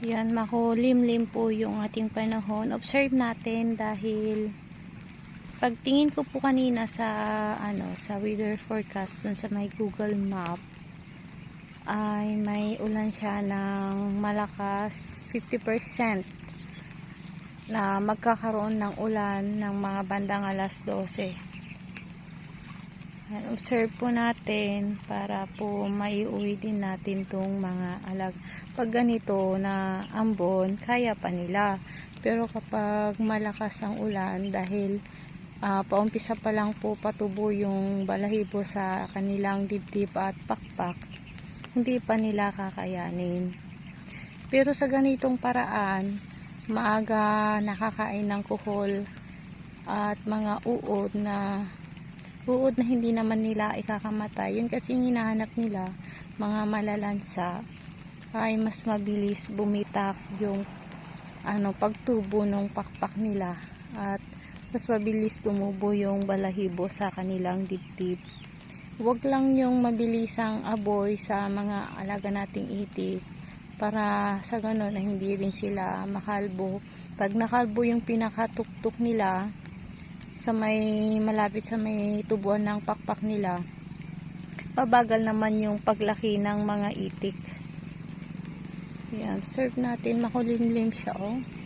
Yan, makulimlim po yung ating panahon. Observe natin dahil pagtingin ko po kanina sa ano sa weather forecast sa may Google Map ay may ulan siya ng malakas 50% na magkakaroon ng ulan ng mga bandang alas 12. Yan, observe po natin para po maiuwi din natin tong mga alag. Pag ganito na ambon, kaya pa nila. Pero kapag malakas ang ulan dahil ah, paumpisa pa lang po patubo yung balahibo sa kanilang dibdib at pakpak, hindi pa nila kakayanin. Pero sa ganitong paraan, maaga nakakain ng kuhol at mga uod na uod na hindi naman nila ikakamatay. Yun kasi hinahanap nila, mga malalansa, ay mas mabilis bumitak yung ano, pagtubo ng pakpak nila at mas mabilis tumubo yung balahibo sa kanilang dibdib. Huwag lang yung mabilisang aboy sa mga alaga nating itik para sa ganun na hindi rin sila makalbo. Pag nakalbo yung pinakatuktok nila, sa may malapit sa may tubuan ng pakpak nila. Pabagal naman yung paglaki ng mga itik. Yan observe natin. Makulimlim siya oh